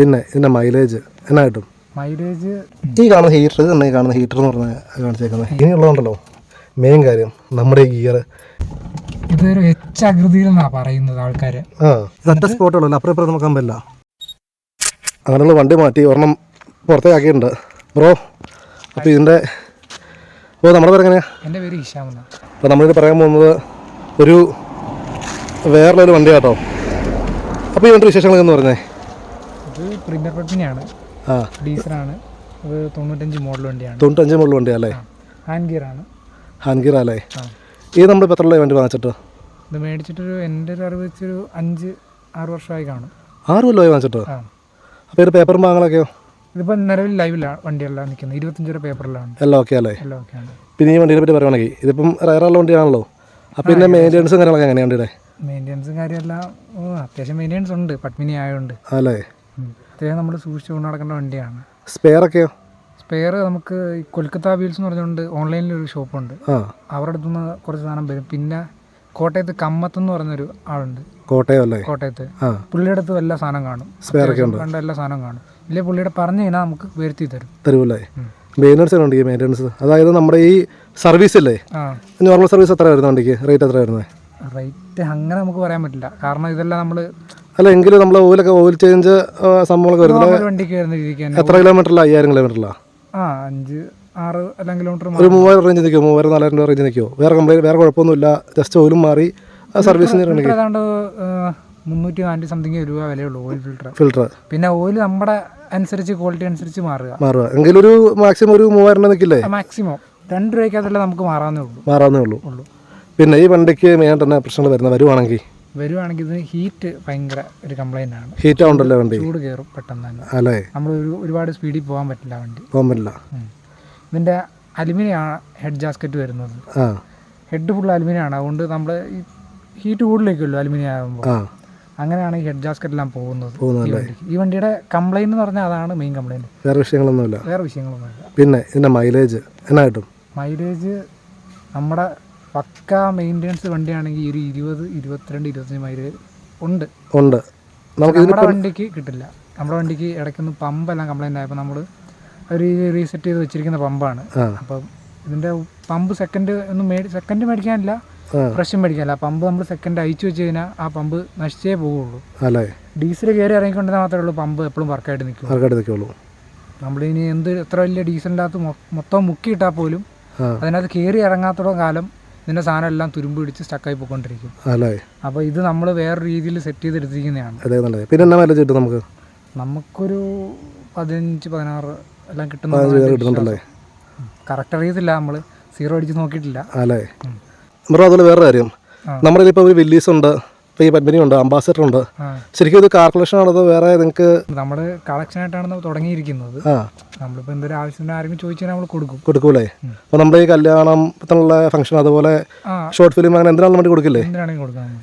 പിന്നെ ഇതിന്റെ മൈലേജ് എന്നാ കിട്ടും മൈലേജ് ഈ കാണുന്ന ഹീറ്റർ തന്നെ കാണുന്ന ഹീറ്റർ എന്ന് പറഞ്ഞാൽ കാണിച്ചേക്കുന്നത് ഇനിയുള്ളതുണ്ടല്ലോ. മെയിൻ കാര്യം നമ്മുടെ ഈ ഗിയർ ഇതൊരു എച്ച് ആകൃതിയിൽ നിന്നാണ് പറയുന്നത് ആൾക്കാർ ആ. ഒറ്റ സ്പോട്ടുള്ളൂ അപ്പുറം ഇപ്പുറം നോക്കാൻ പറ്റില്ല അങ്ങനെയുള്ള വണ്ടി മാറ്റി ഒരെണ്ണം പുറത്തേക്കാക്കിയിട്ടുണ്ട്. ബ്രോ അപ്പോൾ ഇതിന്റെ ഓ നമ്മുടെ പേര് എങ്ങനെയാ എന്റെ പേര് എന്നാണ് അപ്പോൾ നമ്മളിത് പറയാൻ പോകുന്നത് ഒരു വേറെ ഒരു വണ്ടിയാട്ടോ. അപ്പോൾ ഈ വണ്ടി വിശേഷങ്ങൾ എന്ന് പറഞ്ഞേ. ഇത് പ്രീമിയർ പെട്ടിനെയാണ് ആ. ഡീസലാണ് ഇത് തൊണ്ണൂറ്റഞ്ച് മോഡൽ വണ്ടിയാണ്. തൊണ്ണൂറ്റഞ്ച് മുകളിൽ വണ്ടി അല്ലേ? ഹാൻഡ് ഗിയർ ആണ്. ഹാൻഗീർ അല്ലേ? ആ. ഈ നമ്മൾ പെട്രോളിലെ വണ്ടി വാങ്ങിച്ചിട്ട്? ഇത് മേടിച്ചിട്ടൊരു എന്റെ ഒരു അറിവ് വെച്ചൊരു അഞ്ച് ആറ് വർഷമായി കാണും. ആറ് കൊല്ലമായി വാങ്ങിച്ചിട്ട്? ആ. അപ്പോൾ ഇത് പേപ്പറും വാങ്ങലൊക്കെയോ ഇതിപ്പോൾ നിലവിൽ ലൈവിലാണ് വണ്ടിയെല്ലാം നിൽക്കുന്നത്. ഇരുപത്തഞ്ച് രൂപ പേപ്പറിലാണ് എല്ലാം ഓക്കെ അല്ലേ? എല്ലാം ഓക്കെയാണ് പിന്നെ ഈ വണ്ടിയെ പറ്റി പറയുവാണെങ്കിൽ ഇതിപ്പം റയറുള്ള വണ്ടിയാണല്ലോ. അപ്പോൾ ഇതിന്റെ മെയിന്റെനൻസും കാര്യങ്ങളൊക്കെ എങ്ങനെയാണ് വണ്ടിയുടെ? മെയിന്റെനൻസും കാര്യമെല്ലാം ഓ, അത്യാവശ്യം മെയിന്റെനൻസ് ഉണ്ട്. പത്മിനി ആയതുകൊണ്ട് അല്ലേ? അത്യാവശ്യം നമ്മൾ സൂക്ഷിച്ചു കൊണ്ട് നടക്കേണ്ട വണ്ടിയാണ്. സ്പെയറൊക്കെയോ? സ്പെയർ നമുക്ക് ഈ കൊൽക്കത്ത വീൽസ് എന്ന് പറഞ്ഞുകൊണ്ട് ഓൺലൈനിൽ ഒരു ഷോപ്പുണ്ട്. അവരുടെ അടുത്തുനിന്ന് കുറച്ച് സാധനം വരും. പിന്നെ കോട്ടയത്ത് കമ്മത്ത് എന്ന് പറഞ്ഞൊരു ആളുണ്ട്. കോട്ടയം അല്ലേ? കോട്ടയത്ത്. പുള്ളിയുടെ അടുത്ത് എല്ലാ സാധനം കാണും. സ്പെയറൊക്കെ ഉണ്ട്? കണ്ട എല്ലാ സാധനം കാണും. ഇല്ലേ പുള്ളിയുടെ പറഞ്ഞു കഴിഞ്ഞാൽ നമുക്ക് വരുത്തി തരും. തരുമല്ലേ? മെയിന്റനൻസ് ഉണ്ട് ഈ മെയിന്റനൻസ് അതായത് നമ്മുടെ ഈ സർവീസ് അല്ലേ നോർമൽ സർവീസ് എത്ര വരുന്ന വണ്ടിക്ക്? റേറ്റ് എത്ര വരുന്നത്? റേറ്റ് അങ്ങനെ നമുക്ക് പറയാൻ പറ്റില്ല. കാരണം ഇതെല്ലാം നമ്മൾ അല്ല എങ്കിലും നമ്മൾ ഓയിലൊക്കെ ഓയിൽ ചേഞ്ച് സംഭവങ്ങളൊക്കെ വരുന്നത്. വരുന്ന എത്ര കിലോമീറ്ററിലാണ് അയ്യായിരം കിലോമീറ്ററിലാണ് ആ അഞ്ച് ആറ് കിലോമീറ്റർ ഒരു മൂവായിരം റേഞ്ച് നിൽക്കുമോ മൂവായിരം നാലായിരം രൂപ റേഞ്ച് നിൽക്കുമോ വേറെ കംപ്ലൈന്റ് വേറെ കുഴപ്പമൊന്നുമില്ല. ജസ്റ്റ് ഓയിലും മാറി. സർവീസിന് ഫിൽറ്റർ ഏതാണ്ട് ആ, മുന്നൂറ്റി നാനൂറ്റി സംതിങ് രൂപ വിലയുള്ളൂ ഓയിൽ ഫിൽറ്റർ ഫിൽറ്റർ പിന്നെ ഓയിൽ നമ്മുടെ അനുസരിച്ച് ക്വാളിറ്റി അനുസരിച്ച് മാറുക. മാറുക. എങ്കിലും ഒരു മാക്സിമം ഒരു മൂവായിരം രൂപ നിൽക്കില്ലേ? മാക്സിമം രണ്ട് രൂപയ്ക്കകത്തല്ലേ നമുക്ക് മാറാവുന്നേ ഉള്ളൂ. മാറാവുന്നേ ഉള്ളൂ. ഉള്ളൂ. പിന്നെ ഈ വണ്ടിക്ക് മെയിൻ തന്നെ പ്രശ്നങ്ങൾ വരുന്നത് വരുവാണെങ്കിൽ വരുവാണെങ്കിൽ ഇതിന് ഹീറ്റ് ഭയങ്കര ഒരു കംപ്ലൈന്റ് ആണ്. ഹീറ്റ് ആവുണ്ടല്ലോ വണ്ടി? ചൂട് കയറും പെട്ടെന്ന് തന്നെ. അല്ലേ? നമ്മൾ ഒരു ഒരുപാട് സ്പീഡിൽ പോകാൻ പറ്റില്ല വണ്ടി. പോകാൻ പറ്റില്ല. ഇതിന്റെ അലുമിനിയം അലുമിനിയാണ് ഹെഡ് ജാസ്കറ്റ് വരുന്നത്. ഹെഡ് ഫുൾ അലുമിനിയാണ്. അതുകൊണ്ട് നമ്മൾ ഈ ഹീറ്റ് കൂടുതലേക്കുമല്ലോ അലുമിനിയം ആകുമ്പോൾ. അങ്ങനെയാണ് ഈ ഹെഡ് ജാസ്കറ്റ് എല്ലാം പോകുന്നത് ഈ വണ്ടിയുടെ കംപ്ലൈന്റ് എന്ന് പറഞ്ഞാൽ അതാണ് മെയിൻ കംപ്ലൈന്റ് വേറെ വിഷയങ്ങളൊന്നുമില്ല. വേറെ വിഷയങ്ങളൊന്നുമില്ല. പിന്നെ ഇതിന്റെ മൈലേജ് എന്നാ കിട്ടും മൈലേജ് നമ്മുടെ പക്ക മെയിന്റെനൻസ് വണ്ടിയാണെങ്കിൽ ഒരു ഇരുപത് ഇരുപത്തിരണ്ട് ഇരുപത്തഞ്ച് മൈൽ ഉണ്ട്. ഉണ്ട്. നമുക്ക് നമ്മുടെ വണ്ടിക്ക് കിട്ടില്ല. നമ്മുടെ വണ്ടിക്ക് ഇടയ്ക്കൊന്ന് പമ്പെല്ലാം കംപ്ലൈന്റ് ആയപ്പോൾ നമ്മൾ ഒരു റീസെറ്റ് ചെയ്ത് വെച്ചിരിക്കുന്ന പമ്പാണ്. അപ്പം ഇതിന്റെ പമ്പ് സെക്കൻഡ് ഒന്നും മേടി സെക്കൻഡ് മേടിക്കാനില്ല. ഫ്രഷ് മേടിക്കാനില്ല. പമ്പ് നമ്മൾ സെക്കൻഡ് അയച്ചു വെച്ച് കഴിഞ്ഞാൽ ആ പമ്പ് നശിച്ചേ പോവുള്ളൂ. അല്ലേ? ഡീസൽ കയറി ഇറങ്ങിക്കൊണ്ടെന്നാൽ മാത്രമേ ഉള്ളൂ പമ്പ് എപ്പോഴും വർക്കായിട്ട് നിൽക്കും. വർക്കായിട്ട് നിൽക്കുള്ളൂ നമ്മളിനി എന്ത് എത്ര വലിയ ഡീസലിന്റെ അകത്ത് മൊത്തം മുക്കിയിട്ടാൽ പോലും അതിനകത്ത് കയറി ഇറങ്ങാത്തോളം കാലം ഇതിന്റെ സാധനം എല്ലാം തുരുമ്പ് പിടിച്ച് സ്റ്റക്കായി പോയിക്കൊണ്ടിരിക്കും. അല്ലേ അപ്പോൾ ഇത് നമ്മൾ വേറെ രീതിയിൽ സെറ്റ് ചെയ്തെടുത്തിരിക്കുന്നതാണ്. അതെ നല്ലത്. പിന്നെ എന്നാ മൈലേജ് കിട്ടും നമുക്ക്? നമുക്കൊരു പതിനഞ്ച് പതിനാറ് എല്ലാം കിട്ടുന്നുണ്ടല്ലേ? കറക്റ്റ് അറിയത്തില്ല നമ്മൾ സീറോ അടിച്ച് നോക്കിയിട്ടില്ല. അല്ലേ നമ്മുടെ അതുപോലെ വേറെ കാര്യം. ഇപ്പോൾ ഒരു വില്ലീസ് ഉണ്ട് ഈ പത്മിനി ഉണ്ട് അംബാസഡർ ഉണ്ട് ശരിക്കും ഇത് കാർ കളക്ഷൻ ആണോ വേറെ നിങ്ങൾക്ക് നമ്മുടെ കളക്ഷൻ ആയിട്ടാണ് തുടങ്ങിയിരിക്കുന്നത്. നമ്മളിപ്പോ നമ്മളിപ്പോൾ എന്തൊരു ആവശ്യത്തിന് ആരെങ്കിലും ചോദിച്ചാൽ നമ്മൾ കൊടുക്കും. കൊടുക്കൂലേ? അപ്പൊ അപ്പോൾ നമ്മുടെ ഈ കല്യാണത്തിനുള്ള ഫംഗ്ഷൻ അതുപോലെ ഷോർട്ട് ഫിലിം അങ്ങനെ എന്തിനാണ് വേണ്ടി കൊടുക്കില്ലേ?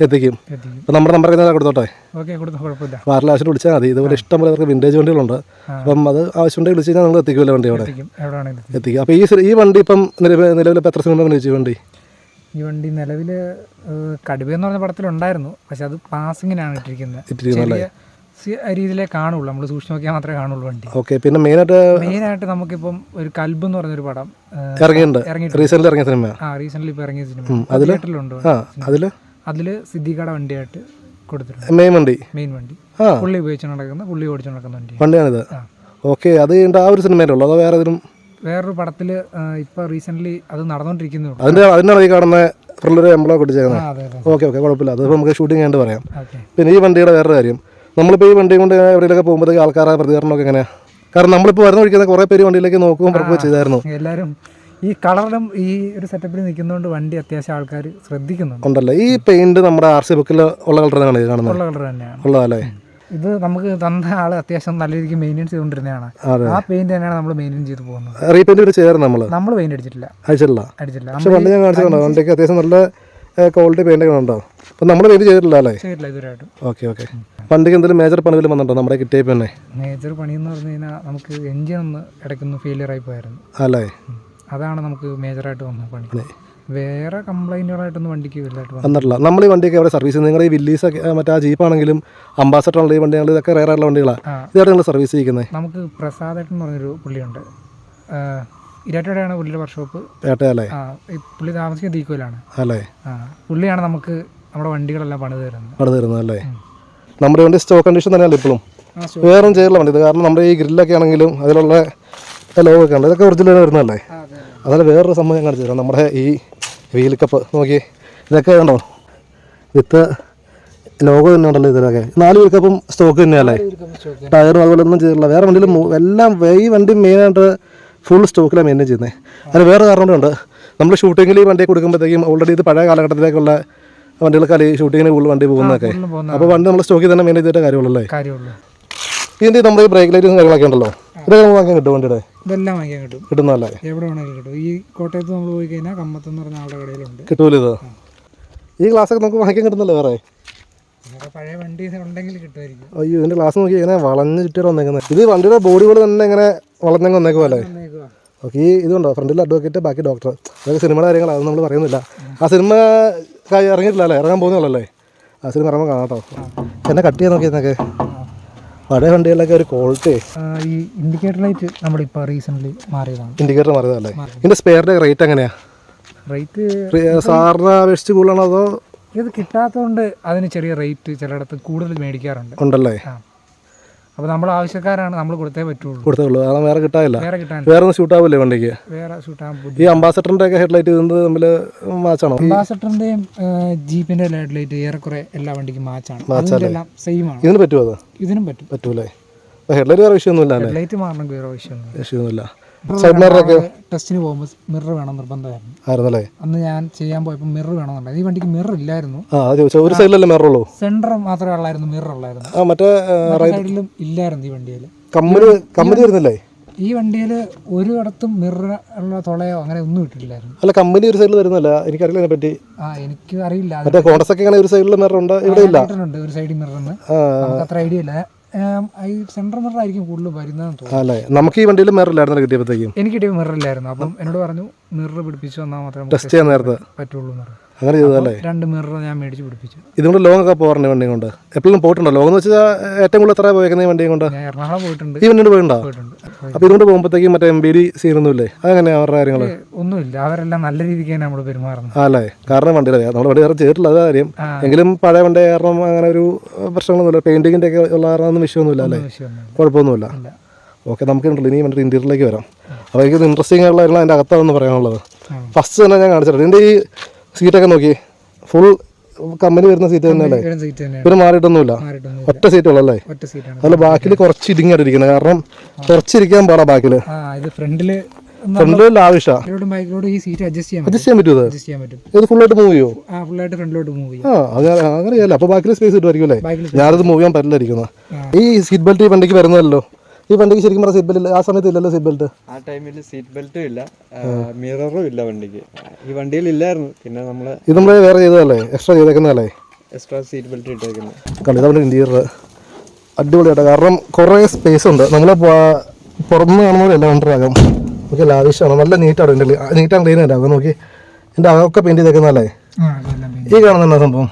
എത്തിക്കും. അപ്പൊ അപ്പോൾ നമ്മുടെ നമ്പർ കൊടുത്തോട്ടെ? ആറ് ലക്ഷം വിളിച്ചാൽ മതി. ഇതുപോലെ ഇഷ്ടം പോലെ അവർക്ക് വിന്റേജ് വണ്ടികളുണ്ട്. അപ്പം അത് ആവശ്യമുണ്ടെങ്കിൽ വിളിച്ചു കഴിഞ്ഞാൽ നിങ്ങൾ എത്തിക്കുമല്ലോ വണ്ടി അവിടെ? എത്തിക്കും. അപ്പോൾ ഈ ഈ വണ്ടി ഇപ്പം നിലവിൽ എത്ര സിനിമ വിളിച്ചു വണ്ടി? ഈ വണ്ടി നിലവിൽ കടുവ എന്ന് പറഞ്ഞ പടത്തിലുണ്ടായിരുന്നു പക്ഷെ അത് പാസിങ്ങിനാണ് ഇട്ടിരിക്കുന്നത്. രീതിയിലേ കാണുള്ളൂ. നമ്മൾ സൂക്ഷിച്ച് നോക്കിയാൽ മാത്രമേ കാണുള്ളൂ വണ്ടി. ഓക്കെ പിന്നെ മെയിനായിട്ട് മെയിനായിട്ട് നമുക്കിപ്പം ഒരു കൽബ് എന്ന് പറഞ്ഞൊരു പടം ഇറങ്ങിയിട്ടുണ്ട്. ഇറങ്ങിയിട്ടുണ്ട്. ഇറങ്ങിയ സിനിമ ആ റീസെന്റ് ഇപ്പോൾ ഇറങ്ങിയ സിനിമ. അതിൽ? അതിൽ? അതിൽ അതിൽ സിദ്ദിഖയുടെ വണ്ടിയായിട്ട് കൊടുത്തിട്ടുണ്ട്. മെയിൻ വണ്ടി? മെയിൻ വണ്ടി. പുള്ളി ഉപയോഗിച്ച് നടക്കുന്ന പുള്ളി ഓടിച്ചു നടക്കുന്ന വണ്ടി വണ്ടിയാണിത്. ഓക്കെ അത് ആ ഒരു സിനിമയിലുള്ളൂ അതോ വേറെ ഏതെങ്കിലും വേറൊരു പടത്തിൽ ഇപ്പൊ റീസെന്റ് അത് നടന്നോണ്ടിരിക്കുന്നു. അതിന്റെ അതിനാണ് ഈ കാണുന്ന ഫ്രണ്ടിലൊരു എംബ്ലോ അതെ ഓക്കെ ഓക്കെ കുഴപ്പമില്ല. അത് നമുക്ക് ഷൂട്ടിംഗ് ചെയ്യാണ്ട് പറയാം. പിന്നെ ഈ വണ്ടിയുടെ വേറൊരു കാര്യം. നമ്മളിപ്പോൾ ഈ വണ്ടി കൊണ്ട് എവിടെയൊക്കെ പോകുമ്പോഴത്തേക്ക് ആൾക്കാരുടെ പ്രതികരണമൊക്കെ എങ്ങനെയാണ് കാരണം നമ്മളിപ്പോൾ വരുന്ന വഴിക്കുന്ന കുറേ പേര് വണ്ടിയിലേക്ക് നോക്കുകയും പറയുകയും ചെയ്തായിരുന്നു. എല്ലാവരും ഈ കളറിലും ഈ ഒരു സെറ്റപ്പിൽ നിൽക്കുന്നതുകൊണ്ട് വണ്ടി അത്യാവശ്യം ആൾക്കാർ ശ്രദ്ധിക്കുന്നുണ്ട്. ഉണ്ടല്ലോ? ഈ പെയിന്റ് നമ്മുടെ ആർ സി ബുക്കിൽ ഉള്ള കളർ തന്നെയാണ് കാണുന്നത്. ഉള്ള കളർ തന്നെയാണ്. ഉള്ളതല്ലേ? ഇത് നമുക്ക് തന്ന ആൾ അത്യാവശ്യം നല്ല രീതിക്ക് മെയിന്റെയിൻ ചെയ്തുകൊണ്ടിരുന്നതാണ്. ആ പെയിന്റ് തന്നെയാണ് നമ്മൾ മെയിന്റെയിൻ ചെയ്ത് പോകുന്നത്. റീപെയിന്റ് ചേർന്ന് നമ്മൾ നമ്മൾ പെയിന്റ് അടിച്ചിട്ടില്ല. അടിച്ചിട്ടില്ല. അടിച്ചിട്ടില്ല. പക്ഷെ വണ്ടി ഞാൻ കാണിച്ചിട്ടുണ്ടോ വണ്ടിക്ക് അത്യാവശ്യം നല്ല ക്വാളിറ്റി പെയിന്റ് ഒക്കെ ഉണ്ടോ അപ്പം നമ്മൾ പെയിന്റ് ചെയ്തിട്ടില്ല അല്ലേ? ചെയ്തിട്ടില്ല ഇതുവരെയായിട്ടും. ഓക്കെ ഓക്കെ വണ്ടിക്ക് എന്തെങ്കിലും മേജർ പണി വല്ലതും വന്നിട്ടുണ്ടോ നമ്മുടെ കിട്ടിയ പിന്നെ? മേജർ പണി എന്ന് പറഞ്ഞു കഴിഞ്ഞാൽ നമുക്ക് എഞ്ചിൻ ഒന്ന് ഇടയ്ക്കൊന്ന് ഫെയിലിയർ ആയി പോയായിരുന്നു. അല്ലേ? അതാണ് നമുക്ക് മേജറായിട്ട് വന്ന പണി. വേറെ കംപ്ലൈന്റുകളായിട്ടൊന്നും വണ്ടിക്ക് വലുതായിട്ട് വന്നിട്ടില്ല. നമ്മൾ ഈ വണ്ടിയൊക്കെ എവിടെ സർവീസ് ചെയ്യുന്നത്? നിങ്ങളുടെ ഈ വില്ലീസ് ഒക്കെ ആ, മറ്റേ ആ ജീപ്പാണെങ്കിലും അംബാസഡർ ഉള്ള ഈ വണ്ടികൾ ഇതൊക്കെ റേർ ആയിട്ടുള്ള വണ്ടികളാണ്. ഇതാണ് നിങ്ങൾ സർവീസ് ചെയ്യുന്നത് നമുക്ക് പ്രസാദ് എന്ന് പറഞ്ഞൊരു പുള്ളിയുണ്ട്. ഇരാറ്റോടെയാണ് പുള്ളിയുടെ വർക്ക്ഷോപ്പ്. പുള്ളി താമസിക്കുന്ന തീക്കോയിലാണ്. അല്ലേ? പുള്ളിയാണ് നമുക്ക് നമ്മുടെ വണ്ടികളെല്ലാം പണിത് തരുന്നത്. പണിത് തരുന്നത് അല്ലേ? നമ്മുടെ വണ്ടി സ്റ്റോക്ക് കണ്ടീഷൻ തന്നെയല്ലേ ഇപ്പോഴും? ആ വേറെ ചെയ്യുള്ള വണ്ടി. ഇത് കാരണം നമ്മുടെ ഈ ഗ്രില്ലൊക്കെ ആണെങ്കിലും അതിലുള്ള ലോഗൊക്കെ ഉണ്ട്. ഇതൊക്കെ ഒറിജിനൽ വരുന്നതല്ലേ? ആ, അതെ. അതല്ല വേറൊരു സംഭവം ഞാൻ കാണിച്ചു തരാം. നമ്മുടെ ഈ വീൽ കപ്പ് നോക്കി. ഇതൊക്കെ ഉണ്ടോ വിത്ത് ലോഗോ തന്നെ ഉണ്ടല്ലോ ഇതിലൊക്കെ. നാല് വീൽ കപ്പും സ്റ്റോക്ക് തന്നെയല്ലേ ടയറും അതുപോലെ ഒന്നും ചെയ്തിട്ടില്ല. വേറെ വണ്ടിയിൽ എല്ലാം ഈ വണ്ടി മെയിനായിട്ട് ഫുൾ സ്റ്റോക്കിലാണ് മെയിന്റെയിൻ ചെയ്യുന്നത് അതിന് വേറെ കാരണം ഉണ്ട്. നമ്മൾ ഷൂട്ടിങ്ങിൽ ഈ വണ്ടി കൊടുക്കുമ്പോഴത്തേക്കും ഓൾറെഡി ഇത് പഴയ കാലഘട്ടത്തിലേക്കുള്ള വണ്ടികൾക്കല്ല ഈ ഷൂട്ടിങ്ങിന് കൂടുതൽ വണ്ടി പോകുന്നതൊക്കെ. അപ്പോൾ വണ്ടി നമ്മൾ സ്റ്റോക്കിൽ തന്നെ മെയിൻ ചെയ്തിട്ട് കാര്യമുള്ളൂ കാര്യമുള്ളൂ. ഇതിന്റെ നമ്മുടെ ഈ ബ്രേക്ക് ലൈറ്റും കാര്യങ്ങളൊക്കെ ഉണ്ടല്ലോ. ഇതൊക്കെ നമുക്ക് വാങ്ങിക്കാൻ കിട്ടും വണ്ടിയുടെ? ഇതെല്ലാം വാങ്ങിക്കാൻ കിട്ടും. കിട്ടുന്നതല്ലേ എവിടെ വേണമെങ്കിലും കിട്ടും. ഈ കോട്ടയത്ത് നമ്മൾ പോയി കഴിഞ്ഞാൽ കമ്മത്ത് എന്ന് പറഞ്ഞ ആളുടെ കടയിലുണ്ട്. കിട്ടൂല ഇത്? ഈ ഗ്ലാസ്സൊക്കെ നമുക്ക് വാങ്ങിക്കാൻ കിട്ടുന്നല്ലോ വേറെ? പഴയ വണ്ടി ഉണ്ടെങ്കിൽ കിട്ടുമായിരിക്കും. അയ്യോ ഇതിന്റെ ഗ്ലാസ് നോക്കി ഇങ്ങനെ വളഞ്ഞ് ചുറ്റിയാണ് വന്നേക്കുന്നത് ഇത് വണ്ടിയുടെ ബോഡി പോലെ തന്നെ ഇങ്ങനെ വളഞ്ഞങ്ങ് വന്നേക്കും അല്ലേ? ഓക്കെ ഈ ഇതുണ്ടോ? ഫ്രണ്ടിൽ അഡ്വക്കേറ്റ് ബാക്കി ഡോക്ടർ അതൊക്കെ സിനിമയുടെ കാര്യങ്ങളാണ് നമ്മൾ പറയുന്നില്ല. ആ സിനിമ ഇറങ്ങിയിട്ടില്ല അല്ലേ? ഇറങ്ങാൻ പോകുന്നുള്ളല്ലേ ആ സിനിമ ഇറങ്ങുമ്പോൾ കാണാം കേട്ടോ എന്നെ കട്ട് ചെയ്യാൻ നോക്കിയെന്നൊക്കെ പഴയ വണ്ടികളിലൊക്കെ ഒരു ക്വാളിറ്റി ഈ ഇൻഡിക്കേറ്റർ ലൈറ്റ് നമ്മളിപ്പോൾ റീസെന്റ്ലി മാറിയതാണ്. ഇൻഡിക്കേറ്റർ മാറിയതല്ലേ? ഇതിന്റെ സ്പെയറിന്റെ റേറ്റ് എങ്ങനെയാ? റേറ്റ് സാറിന് അപേക്ഷിച്ച് കൂടുതലാണോ അതോ ഇത് കിട്ടാത്തതുകൊണ്ട് അതിന് ചെറിയ റേറ്റ് ചിലയിടത്ത് കൂടുതൽ മേടിക്കാറുണ്ട്. ഉണ്ടല്ലേ? അപ്പോൾ നമ്മൾ ആവശ്യക്കാരാണ് നമ്മൾ കൊടുത്തേ പറ്റുള്ളൂ. കൊടുത്തേ ഉള്ളൂ കാരണം വേറെ കിട്ടാനില്ല. വേറെ കിട്ടാൻ വേറെ ഒന്നും ഷൂട്ട് ആവില്ലേ വണ്ടിക്ക്? വേറെ ഷൂട്ട് ബുദ്ധി ഈ അംബാസഡറിന്റെ ഒക്കെ ഹെഡ്ലൈറ്റ് ഇതിന് തമ്മിൽ മാച്ചാണോ അംബാസഡറിന്റെയും ജീപ്പിന്റെ ലൈറ്റ് ലൈറ്റ് ഏറെക്കുറെ എല്ലാ വണ്ടിക്കും മാച്ചാണ് എല്ലാം സെയിം ആണ്. ഇതിന് പറ്റുമോ അത്? ഇതിനും പറ്റും. പറ്റൂലേ? ഹെഡ്ലൈറ്റ് വേറെ വിഷയമൊന്നുമില്ല ഹെഡ്ലൈറ്റ് ലൈറ്റ് മാറണമെങ്കിൽ വേറെ വിഷയമൊന്നും വിഷയമൊന്നുമില്ല. സൈഡ് മിററൊക്കെ ടെസ്റ്റിന് പോകുമ്പോൾ മിറർ വേണം നിർബന്ധമായിരുന്നു. ആയിരുന്നല്ലേ? അന്ന് ഞാൻ ചെയ്യാൻ പോയപ്പോൾ മിറർ വേണമെന്നുണ്ടായിരുന്നു ഈ വണ്ടിക്ക് മിറർ ഇല്ലായിരുന്നു. ആ അത് ചോദിച്ചാൽ ഒരു സൈഡിലല്ലേ മിറർ ഉള്ളൂ? സെന്റർ മാത്രമേ ഉള്ളായിരുന്നു മിറർ ഉള്ളായിരുന്നു. ആ മറ്റേ സൈഡിലും ഇല്ലായിരുന്നു ഈ വണ്ടിയിൽ. കമ്പനി കമ്പനി വരുന്നില്ലേ? ഈ വണ്ടിയിൽ ഒരു ഇടത്തും മിറർ ഉള്ള തുളയോ അങ്ങനെ ഒന്നും ഇട്ടിട്ടില്ലായിരുന്നു. അല്ല കമ്പനി ഒരു സൈഡിൽ വരുന്നില്ല എനിക്കറിയില്ല അതിനെ പറ്റി. ആ എനിക്ക് അറിയില്ല. മറ്റേ കോൺഗ്രസ് ഒക്കെ ഒരു സൈഡിൽ മിറർ ഉണ്ട്? ഇവിടെ ഇല്ല. ഒരു സൈഡിൽ മിറർ ഉണ്ട് അത്ര ഐഡിയ ഇല്ല. ഈ സെൻട്രൽ മിറർ ആയിരിക്കും കൂടുതൽ വരുന്നതെന്ന് തോന്നുന്നു. അല്ലേ? നമുക്ക് ഈ വണ്ടിയിൽ മിറർ ഇല്ലായിരുന്നു കിട്ടിയപ്പോഴത്തേക്കും. എനിക്ക് കിട്ടിയ മിറർ ഇല്ലായിരുന്നു. അപ്പം എന്നോട് പറഞ്ഞു മിറർ പിടിപ്പിച്ച് വന്നാൽ മാത്രമേ ടെസ്റ്റ് ചെയ്യാൻ നേരത്തെ. പറ്റുള്ളൂ എന്ന് പറഞ്ഞു. അങ്ങനെ ചെയ്തതല്ലേ? രണ്ട് മിറർ ഞാൻ മേടിച്ച് പിടിപ്പിച്ചു. ഇതുകൊണ്ട് ലോങ് ഒക്കെ പോകാറുണ്ട് വണ്ടിയും കൊണ്ട്. എപ്പോഴും പോയിട്ടുണ്ടോ? ലോങ് എന്ന് വെച്ചാൽ ഏറ്റവും കൂടുതൽ എത്ര പോയേക്കുന്ന ഈ വണ്ടിയും കൊണ്ട്? എറണാകുളം പോയിട്ടുണ്ട്. ഈ വണ്ടി പോയിട്ടുണ്ടോ? പോയിട്ടുണ്ട്. അപ്പോൾ ഇതുകൊണ്ട് പോകുമ്പോഴത്തേക്കും മറ്റേ എം ബി ഡി സീനൊന്നുമില്ലേ അതെങ്ങനെയാണ് അവരുടെ കാര്യങ്ങൾ ഒന്നുമില്ല. അവരെല്ലാം നല്ല രീതിക്കാണ് നമ്മൾ പെരുമാറുന്നത് അല്ലേ? കാരണം വണ്ടിയുടെ നമ്മൾ വണ്ടി വേറെ ചെയ്തിട്ടില്ല അത് കാര്യം. എങ്കിലും പഴയ വണ്ടി കാരണം അങ്ങനെ ഒരു പ്രശ്നങ്ങളൊന്നുമില്ല. പെയിന്റിങ്ങിന്റെ ഒക്കെ ഉള്ള കാരണം ഒന്നും വിഷയമൊന്നുമില്ല അല്ലേ? കുഴപ്പമൊന്നുമില്ല. ഓക്കെ നമുക്ക് ഇനി വണ്ടി ഇന്ത്യയിലേക്ക് വരാം. അപ്പോൾ എനിക്ക് ഇൻട്രസ്റ്റിംഗ് ആയിട്ടുള്ള അതിന്റെ അകത്താണെന്ന് പറയാനുള്ളത്. ഫസ്റ്റ് തന്നെ ഞാൻ കാണിച്ചിട്ടുണ്ട് ഇതിന്റെ ഈ സീറ്റൊക്കെ നോക്കി. ഫുൾ കമ്പനി വരുന്ന സീറ്റ് തന്നെയല്ലേ? ഇവർ പിന്നെ മാറിയിട്ടൊന്നുമില്ല. ഒറ്റ സീറ്റ് ഉള്ളല്ലേ അതിൽ ബാക്കിൽ കുറച്ച് ഇരിക്കുന്നത് കാരണം കുറച്ചിരിക്കാൻ പാടാ ബാക്കിൽ ഫ്രണ്ടിൽ ഫ്രണ്ടിലോട്ടും ബൈക്കിലോട്ടും ഈ സീറ്റ് അഡ്ജസ്റ്റ് ചെയ്യാൻ അഡ്ജസ്റ്റ് ചെയ്യാൻ പറ്റുമോ ഇത് അഡ്ജസ്റ്റ് ചെയ്യാൻ പറ്റും. ഇത് ഫുള്ളായിട്ട് മൂവ് ചെയ്യുമോ ആ ഫുള്ളായിട്ട് ഫ്രണ്ടിലോട്ട് മൂവ് ചെയ്യും. ആ അങ്ങനെ അപ്പോൾ ബാക്കിൽ സ്പേസ് കിട്ടുമായിരിക്കും അല്ലേ? ഞാനത് മൂവ് ചെയ്യാൻ പറ്റില്ലായിരിക്കുന്നത് ഈ സീറ്റ് ബെൽറ്റ് ഈ വണ്ടിക്ക് വരുന്നതല്ലോ. ഈ വണ്ടിക്ക് ശരിക്കും പറഞ്ഞ സീറ്റ് ബെൽറ്റ് ആ സമയത്ത് ഇല്ലല്ലോ സീറ്റ് ബെൽറ്റ് ആ ടൈമിൽ സീറ്റ് ബെൽറ്റും ഇല്ല. മിററും ഇല്ല വണ്ടിക്ക്. ഈ വണ്ടിയിൽ ഇല്ലായിരുന്നു. പിന്നെ നമ്മൾ ഇത് നമ്മൾ വേറെ ചെയ്തതല്ലേ? എക്സ്ട്രാ ചെയ്തേക്കുന്നതല്ലേ? എക്സ്ട്രാ സീറ്റ് ബെൽറ്റ് ഇട്ടേക്കുന്നത് കണ്ടു ഇതാണ് ഇന്റീരിയർ അടിപൊളിയായിട്ട് കാരണം കുറേ സ്പേസ് ഉണ്ട്. നമ്മൾ പുറമെ കാണുന്നവരല്ല കണ്ടിട്ടാകും ഓക്കെ ലാവിഷാണ് നല്ല നീറ്റാണ് എന്റെ നീറ്റാണ് ക്ലീൻ അല്ല നോക്കി. എന്റെ അകമൊക്കെ പെയിന്റ് ചെയ്തേക്കുന്നതല്ലേ? ഈ കാണുന്ന സംഭവം?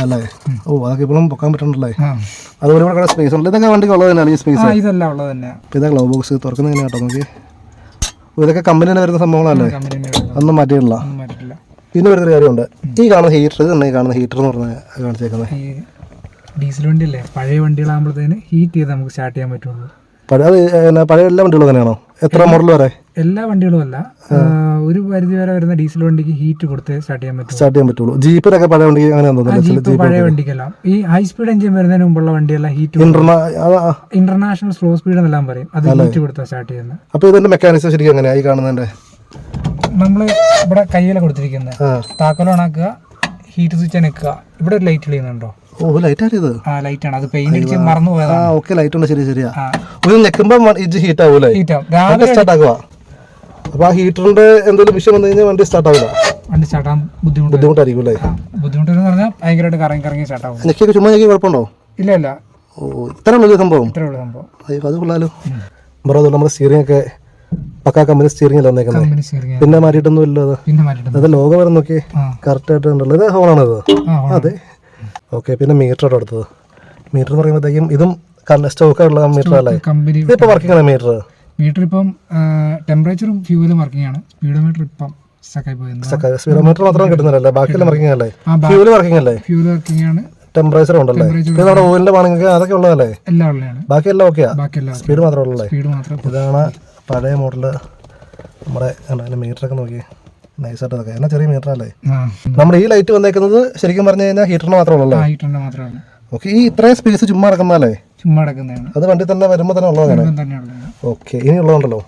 അല്ലേ? ഓ അതൊക്കെ ഇപ്പോഴും പൊക്കാൻ പറ്റണ്ടല്ലേ ആ. അതുപോലെ ഇവിടെ സ്പേസ് ഉണ്ട്. ഇതൊക്കെ വണ്ടിക്ക് ഉള്ളത് തന്നെയാണ് ഈ സ്പേസ് ഇതെല്ലാം ഉള്ളത് തന്നെയാണ് ഇതാ ഗ്ലൗ ബോക്സ് തുറക്കുന്ന എങ്ങനെയാ കേട്ടോ നോക്കി ഓ, ഇതൊക്കെ കമ്പനി തന്നെ വരുന്ന സംഭവങ്ങളല്ലേ? ഒന്നും മാറ്റിയിട്ടില്ല. പിന്നെ വരുന്നൊരു കാര്യമുണ്ട്. ഈ കാണുന്ന ഹീറ്റർ തന്നെ ഈ കാണുന്ന ഹീറ്റർ എന്ന് കാണിച്ചേക്കുന്നത്. ഡീസൽ വണ്ടിയല്ലേ? പഴയ വണ്ടികളാകുമ്പോഴത്തേന് ഹീറ്റ് ചെയ്ത് നമുക്ക് സ്റ്റാർട്ട് ചെയ്യാൻ പറ്റുള്ളൂ. പഴയ പഴയ എല്ലാ വണ്ടികളും തന്നെയാണോ? എത്ര മോഡൽ വരെ? എല്ലാ വണ്ടികളും അല്ല. ഒരു പരിധി വരെ വരുന്ന ഡീസൽ വണ്ടിക്ക് ഹീറ്റ് കൊടുത്ത് സ്റ്റാർട്ട് ചെയ്യാൻ പറ്റും സ്റ്റാർട്ട് ചെയ്യാൻ പറ്റുള്ളൂ. പഴയ വണ്ടി അങ്ങനെ ജീപ്പ് പഴയ വണ്ടിക്കെല്ലാം. ഈ ഹൈ സ്പീഡ് എഞ്ചിൻ വരുന്നതിന് മുമ്പുള്ള വണ്ടിയെല്ലാം ഹീറ്റ് ഇന്റർനാഷണൽ സ്ലോ സ്പീഡ് എന്നെല്ലാം പറയും. അത് ഹീറ്റ് കൊടുത്താ സ്റ്റാർട്ട് ചെയ്യുന്നത്. അപ്പോൾ ഇതിന്റെ മെക്കാനിസം ശരിക്കും എങ്ങനെയാ? ഈ കാണുന്നതിന്റെ? നമ്മൾ ഇവിടെ കയ്യിലെ കൊടുത്തിരിക്കുന്നത്. താക്കോൽ ഓണാക്കുക ഹീറ്റ് സ്വിച്ച് നിൽക്കുക ഇവിടെ ഒരു ലൈറ്റ് ചെയ്യുന്നുണ്ടോ ഓ ലൈറ്റ് ആയത് ആ ലൈറ്റ് ആണ്. അത് പെയിന്റ് അടിച്ച് മറന്നു പോയതാ ഓക്കെ ലൈറ്റ് ഉണ്ട്. ശരി ശരിയാ. ആ. ഒരു ഞെക്കുമ്പോൾ ഇത് ഹീറ്റ് ആവൂലേ ഹീറ്റ് ആവും. രാവിലെ സ്റ്റാർട്ട് ആക്കുക. അപ്പോൾ ആ ഹീറ്ററിന്റെ എന്തെങ്കിലും വിഷയം വന്നു കഴിഞ്ഞാൽ വണ്ടി സ്റ്റാർട്ട് ആവില്ല. വണ്ടി സ്റ്റാർട്ട് ആവാൻ ബുദ്ധിമുട്ട് ബുദ്ധിമുട്ടായിരിക്കും അല്ലേ? ബുദ്ധിമുട്ട് എന്ന് പറഞ്ഞാൽ ഭയങ്കരമായിട്ട് കറങ്ങി കറങ്ങി സ്റ്റാർട്ട് ആവും. ഞെക്കിയൊക്കെ ചുമ്മാ ഞെക്കി കുഴപ്പമുണ്ടോ? ഇല്ല ഇല്ല. ഓ ഇത്ര വലിയ സംഭവം? ഇത്ര ഉള്ളൂ സംഭവം. അയ്യോ അത് കൊള്ളാലോ. ബ്രോ അതുകൊണ്ട് നമ്മുടെ സ്റ്റിയറിംഗ് ഒക്കെ പക്കാ കമ്പനി സ്റ്റിയറിംഗ് വന്നേക്കുന്നത്? പിന്നെ മാറ്റിയിട്ടൊന്നും ഇല്ല അത്. ലോഗോ വരെ നോക്കി കറക്റ്റ് ആയിട്ട് ഉണ്ടല്ലോ ഇത് ഹോണാണത്. അതെ. ഓക്കെ പിന്നെ മീറ്റർ അടുത്തത്. മീറ്റർ എന്ന് പറയുമ്പോഴത്തേക്കും ഇതും സ്റ്റോക്ക് ഉള്ള മീറ്റർ അല്ലേ? ഇപ്പൊ വർക്കിംഗ് ആണ് മീറ്റർ മീറ്റർ ഇപ്പം ടെമ്പറേച്ചറും ഫ്യൂവലും വർക്കിംഗ് ആണ്. സ്പീഡോമീറ്റർ ഇപ്പം സ്പീഡോമീറ്റർ മാത്രം കിട്ടുന്നില്ലല്ലേ ബാക്കിയെല്ലാം വർക്കിംഗ് അല്ലേ? ആ ബാ- ഫ്യൂൽ വർക്കിംഗ് അല്ലേ? ഫ്യൂവൽ വർക്കിംഗ് ആണ്. ടെമ്പറേച്ചർ ഉണ്ടല്ലേ? പിന്നെ നമ്മുടെ ഓയിലിന്റെ പണിക്ക് അതൊക്കെ ഉള്ളതല്ലേ? എല്ലാം ഉള്ളതാണ്. ബാക്കിയെല്ലാം ഓക്കെയാ സ്പീഡ് മാത്രമേ ഉള്ളല്ലേ സ്പീഡ് മാത്രം ഇതാണ് പഴയ മോഡൽ നമ്മുടെ മീറ്ററൊക്കെ നോക്കി. നൈസായിട്ട് എന്നാൽ ചെറിയ മീറ്റർ അല്ലേ? നമ്മുടെ ഈ ലൈറ്റ് വന്നേക്കുന്നത് ശരിക്കും പറഞ്ഞു കഴിഞ്ഞാൽ ഹീറ്ററിന് മാത്രമേ ഉള്ളൂ ഹീറ്ററിന് മാത്രമാണ് ഓക്കെ ഈ ഇത്രയും സ്പേസ് ചുമ്മാ അടക്കുന്നല്ലേ ചുമ്മാ അടക്കുന്നതാണ് അത് വണ്ടി തന്നെ വരുമ്പോൾ തന്നെ ഉള്ളതാണ്. ഓക്കെ. ഇനി ഉള്ളതുണ്ടല്ലോ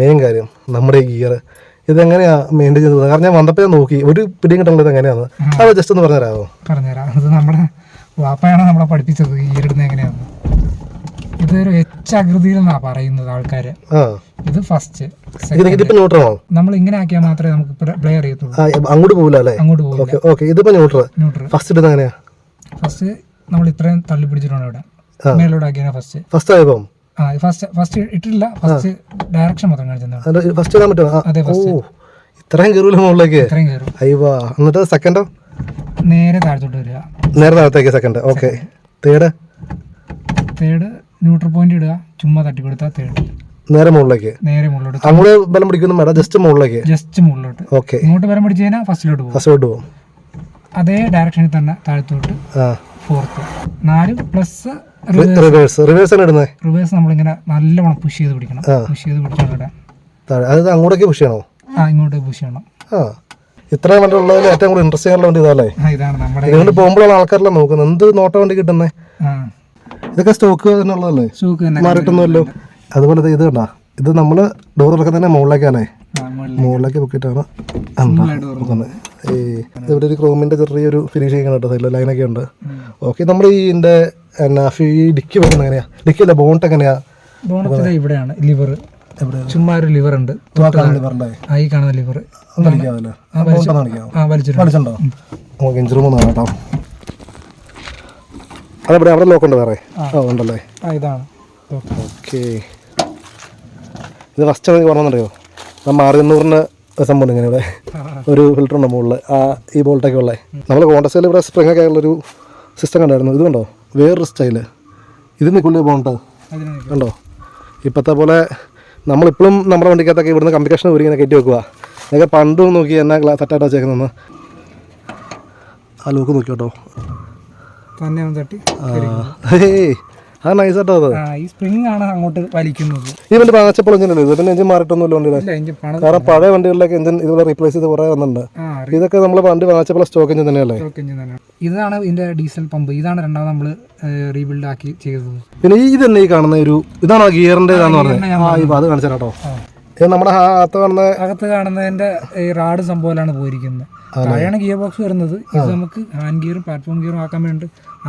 മെയിൻ കാര്യം നമ്മുടെ ഈ ഗിയർ ഇതെങ്ങനെയാ മെയിന്റെയിൻ ചെയ്തത്? കാരണം ഞാൻ വന്നപ്പോൾ ഞാൻ നോക്കി. ഒരു പിടിയും കിട്ടുന്നത് എങ്ങനെയാണ് അത് ജസ്റ്റ് ഒന്ന് പറഞ്ഞുതരാമോ പറഞ്ഞുതരാം. അത് നമ്മുടെ വാപ്പയാണ് നമ്മളെ പഠിപ്പിച്ചത് ഗിയർ ഇടുന്നത് എങ്ങനെയാണ് ഇതൊരു എച്ച് ആകൃതിയിൽ നിന്നാ പറയുന്നത് ആൾക്കാര്. ഇത് ഫസ്റ്റ് നമ്മൾ ഇങ്ങനെ ആക്കിയാൽ മാത്രമേ നമുക്ക് പ്ലേ അറിയത്തുള്ളൂ. അങ്ങോട്ട് പോകില്ല അല്ലേ? അങ്ങോട്ട് പോകും ഓക്കെ ഓക്കെ. ഇതിപ്പോൾ ന്യൂട്രൽ ന്യൂട്രൽ ഫസ്റ്റ് ഇടുന്നത് എങ്ങനെയാ? ഫസ്റ്റ് നമ്മൾ ഇത്രയും തള്ളി പിടിച്ചിട്ടുണ്ട് ഇവിടെ. മേലോട്ട് ആക്കിയാണ് ഫസ്റ്റ് ഫസ്റ്റ് ആയപ്പം? ആ ഫസ്റ്റ് ഫസ്റ്റ് ഇട്ടിട്ടില്ല. ഫസ്റ്റ് ഡയറക്ഷൻ മാത്രം ഫസ്റ്റ് ഇടാൻ പറ്റുമോ? ആ, അതെ ഓ ഫസ്റ്റ് ഇത്രയും കയറൂല മുകളിലേക്ക്? ഇത്രയും കയറും. അയ്യവാ. എന്നിട്ട് സെക്കൻഡോ നേരെ താഴത്തോട്ട് വരിക. നേരെ താഴത്തേക്ക് second okay third third neutral point ഇടുക. ചുമ്മാ തട്ടി കൊടുത്താൽ തേർഡ് നേരെ മുകളിലേക്ക്? നേരെ മുകളിലോട്ട്. അങ്ങോട്ട് ബലം പിടിക്കുന്നു ജസ്റ്റ് മുകളിലേക്ക്. ജസ്റ്റ് മുകളിലോട്ട്. ഓക്കെ ഇങ്ങോട്ട് ബലം പിടിച്ച് കഴിഞ്ഞാൽ ഫസ്റ്റിലോട്ട് പോകും. ഫസ്റ്റ് പോകും. അതേ ഡയറക്ഷനിൽ തന്നെ താഴത്തോട്ട്. ആ. ഫോർത്ത്. നാല് പ്ലസ് റിവേഴ്സ് റിവേഴ്സ് ആണ് ഇടുന്നത് റിവേഴ്സ് നമ്മളിങ്ങനെ നല്ലവണ്ണം പുഷ് ചെയ്ത് പിടിക്കണം. പുഷ് ചെയ്ത് പിടിച്ചാണ് ഇടാൻ അത് അങ്ങോട്ടേക്ക് പുഷ് ചെയ്യണോ? ആ ഇങ്ങോട്ടേക്ക് പുഷ് ചെയ്യണം. ആ. ഉള്ളതിൽ ഏറ്റവും കൂടുതൽ ഇൻട്രസ്റ്റിംഗ് ആയിട്ടുള്ള വണ്ടി ഇതല്ലേ ആ ഇതാണ് നമ്മുടെ ഇതുകൊണ്ട് പോകുമ്പോഴാണ് ആൾക്കാരെല്ലാം നോക്കുന്നത്. എന്ത് നോട്ട വണ്ടി കിട്ടുന്നത് ഇതൊക്കെ സ്റ്റോക്ക് തന്നെ ഉള്ളതല്ലേ സ്റ്റോക്ക് തന്നെ. മാറിയിട്ടൊന്നുമല്ലോ അതുപോലെ ഇത് കണ്ടാ. ഇത് നമ്മൾ ഡോർ ഇറക്കുന്നതിന് മുകളിലേക്കാണേ. മുകളിലേക്ക്. പൊക്കിയിട്ടാണ്. നോക്കുന്നത്. ഈ ഇവിടെ ഒരു ക്രോമിന്റെ ചെറിയൊരു ഫിനിഷിങ് കേട്ടോ സൈഡിൽ ലൈനൊക്കെ ഉണ്ട്. ഓക്കെ നമ്മൾ ഈ എന്റെ എന്നാ ഫീ ഡിക്കി വരുന്നത് എങ്ങനെയാ? ഡിക്കി അല്ല ബോണ്ട് എങ്ങനെയാ? ബോണത്തിന്റെ ഇവിടെയാണ് ലിവർ ചുമ്മാ ഒരു ലിവർ ഉണ്ട്. പറഞ്ഞേ ആ ഈ കാണുന്ന ലിവർ വലിച്ചിട്ടുണ്ട്. നമുക്ക് ഇഞ്ചിന് മൂന്ന് കേട്ടോ. അതെവിടെ? അവിടെ ലോക്ക് ഉണ്ട് വേറെ? ആ. ഉണ്ടല്ലേ? ആ ഇതാണ്. ഓക്കെ ഇത് ഫസ്റ്റ് എനിക്ക് പറഞ്ഞറിയോ നമ്മൾ ആറുന്നൂറിന് സംഭവം ഇങ്ങനെ ഇവിടെ. ഒരു ഫിൽറ്റർ ഉണ്ട് മുകളിൽ ആ ഈ ബോൾട്ടൊക്കെ ഉള്ളത് നമ്മൾ കോണ്ടസ്റ്റൈൽ ഇവിടെ സ്പ്രിംഗ് ഒക്കെ ഉള്ളൊരു സിസ്റ്റം കണ്ടായിരുന്നു. ഇത് കണ്ടോ? വേറൊരു സ്റ്റൈൽ ഇത് നിൽക്കുള്ളിൽ പോകണ്ടോ കണ്ടോ? ഇപ്പോഴത്തെ പോലെ നമ്മളിപ്പോഴും നമ്മുടെ വണ്ടിക്കകത്തൊക്കെ ഇവിടുന്ന് കമ്മ്യൂണിക്കേഷൻ ഒരു ഇങ്ങനെ കയറ്റി വെക്കുക അതൊക്കെ പണ്ടും നോക്കി എന്നാ ഗ്ലാസ് സെറ്റായിട്ട് വെച്ചേക്കുന്നതെന്ന്. ആ ലോക്ക് നോക്കിയോട്ടോ. തന്നെ തട്ടി ഹേയ്. അത് നൈസ് അത്. ഈ സ്പ്രിംഗ് ആണ് അങ്ങോട്ട് വലിക്കുന്നത്. ഈ വണ്ടി വാങ്ങിച്ചപ്പോൾ എഞ്ചിനല്ലേ ഇത് എഞ്ചിൻ മാറിയിട്ടൊന്നുമില്ല പണം കാരണം പഴയ വണ്ടികളിലൊക്കെ എഞ്ചിൻ ഇതുപോലെ റീപ്ലേസ് ചെയ്ത് കുറേ വന്നിട്ടുണ്ട്. ഇതൊക്കെ നമ്മൾ വണ്ടി വാങ്ങിച്ചപ്പോൾ സ്റ്റോക്ക് എഞ്ചിൻ തന്നെയല്ലേ? ഇതാണ് ഇതിന്റെ ഡീസൽ പമ്പ് ഇതാണ് രണ്ടാമത് നമ്മൾ റീബിൽഡ് ആക്കി ചെയ്തത്. പിന്നെ ഈ തന്നെ ഈ കാണുന്ന ഒരു ഇതാണോ ഗിയറിന്റെ ഇതാന്ന് പറഞ്ഞത്. അത് കാണിച്ചു കേട്ടോ ഇത് നമ്മുടെ അകത്ത് കാണുന്ന അകത്ത് കാണുന്നതിന്റെ ഈ റാഡ് സംഭവമാണ് പോയിരിക്കുന്നത്. താഴെയാണ് ഗിയർ ബോക്സ് വരുന്നത്. ഇത് നമുക്ക് ഹാൻഡ് ഗിയറും പ്ലാറ്റ്ഫോം ഗിയറും ആക്കാൻ വേണ്ടി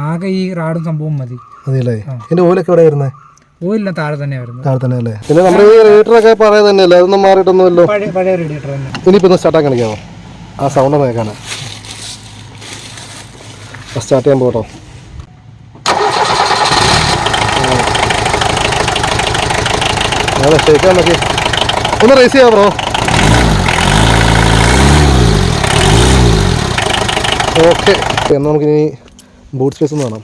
ആകെ ഈ റാഡും സംഭവം മതി. അതില്ലേ ഇതിന്റെ ഓയിലൊക്കെ എവിടെ വരുന്നത് ഓയിലില്ല താഴെ തന്നെ വരുന്നത്. താഴെ തന്നെ അല്ലേ? പിന്നെ നമ്മുടെ ഈ റേറ്ററൊക്കെ തന്നെ തന്നെയല്ലേ അതൊന്നും മാറിയിട്ടൊന്നുമല്ലോ പഴയ പഴയ റേഡിയേറ്റർ തന്നെ. ഇനിയിപ്പോൾ ഒന്ന് സ്റ്റാർട്ടാക്കാൻ കാണിക്കാമോ ആ സൗണ്ട് കേൾക്കാനാ. സ്റ്റാർട്ട് ചെയ്യാൻ പോട്ടോ അതെ ഷേക്കാൻ നോക്കി. ഒന്ന് റേസ് ചെയ്യാം ബ്രോ ഓക്കെ എന്നാൽ നമുക്കിനി ബൂട്ട് സ്പേസ് ഒന്ന് കാണാം.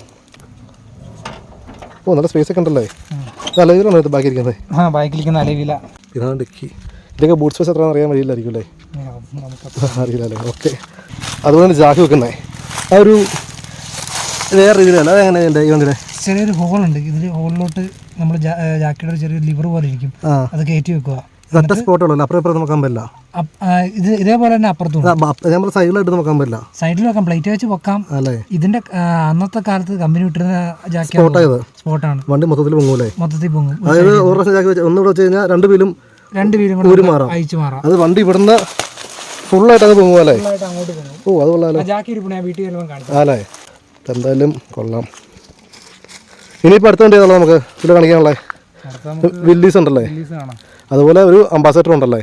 ഓ നല്ല സ്പേസ് ഒക്കെ ഉണ്ടല്ലേ? ഇത് ബാക്കി ഇരിക്കുന്നത്. ആ ബൈക്കിലിരിക്കുന്ന അലവില ഇതാണ് ഡിക്കി. ഇതൊക്കെ ബൂട്ട് സ്പേസ് എത്രയാണെന്ന് അറിയാൻ വഴിയില്ലായിരിക്കും അല്ലേ നമുക്ക് അറിയില്ല അല്ലേ ഓക്കെ അതുപോലെ ജാക്കി വെക്കുന്നേ ആ ഒരു വേറെ രീതിയിലല്ല അതെങ്ങനെ എന്റെ ഈ വണ്ടിയുടെ ചെറിയൊരു ഹോളുണ്ട് ഇതിൽ ഹോളിലോട്ട് നമ്മൾ ജാക്കിയുടെ ഒരു ചെറിയൊരു ലിവർ പോലെ ഇരിക്കും. അത് കയറ്റി വെക്കുക. സ്പോട്ടുള്ളൂ അപ്പുറം ഇപ്പുറം നോക്കാൻ പറ്റില്ല അപ്പ്- ആ, ഇത് ഇതേപോലെ തന്നെ അപ്പുറത്തും നമ്മൾ സൈഡിലായിട്ട് നോക്കാൻ പറ്റില്ല. സൈഡിൽ വെക്കാം പ്ലേറ്റ് വെച്ച് വെക്കാം. ഇതിന്റെ അന്നത്തെ കാലത്ത് കമ്പനി വിട്ടിരുന്ന ജാക്കി സ്പോട്ടാണ് വണ്ടി മൊത്തത്തിൽ പൊങ്ങൂലേ? മൊത്തത്തിൽ പൊങ്ങും. അതായത് ഒരു പ്രാവശ്യം ജാക്കി വെച്ച് ഒന്നുകൂടെ വെച്ച് കഴിഞ്ഞാൽ രണ്ട് വീലും രണ്ട് വീലും കൂടി മാറാം. അയച്ചു മാറാം. അത് വണ്ടി ഇവിടുന്ന് ഫുള്ളായിട്ട് അത് പൊങ്ങുമല്ലേ ഓ അത് കൊള്ളാലോ. ജാക്കി ഇരിപ്പണ വീട്ടിൽ അല്ലേ? എന്തായാലും കൊള്ളാം. ഇനിയിപ്പോൾ അടുത്ത വണ്ടി ഏതാണോ നമുക്ക് ഇതിൽ കാണിക്കാനുള്ളത് വില്ലീസ് ഉണ്ടല്ലേ? അതുപോലെ ഒരു അംബാസഡർ ഉണ്ടല്ലേ?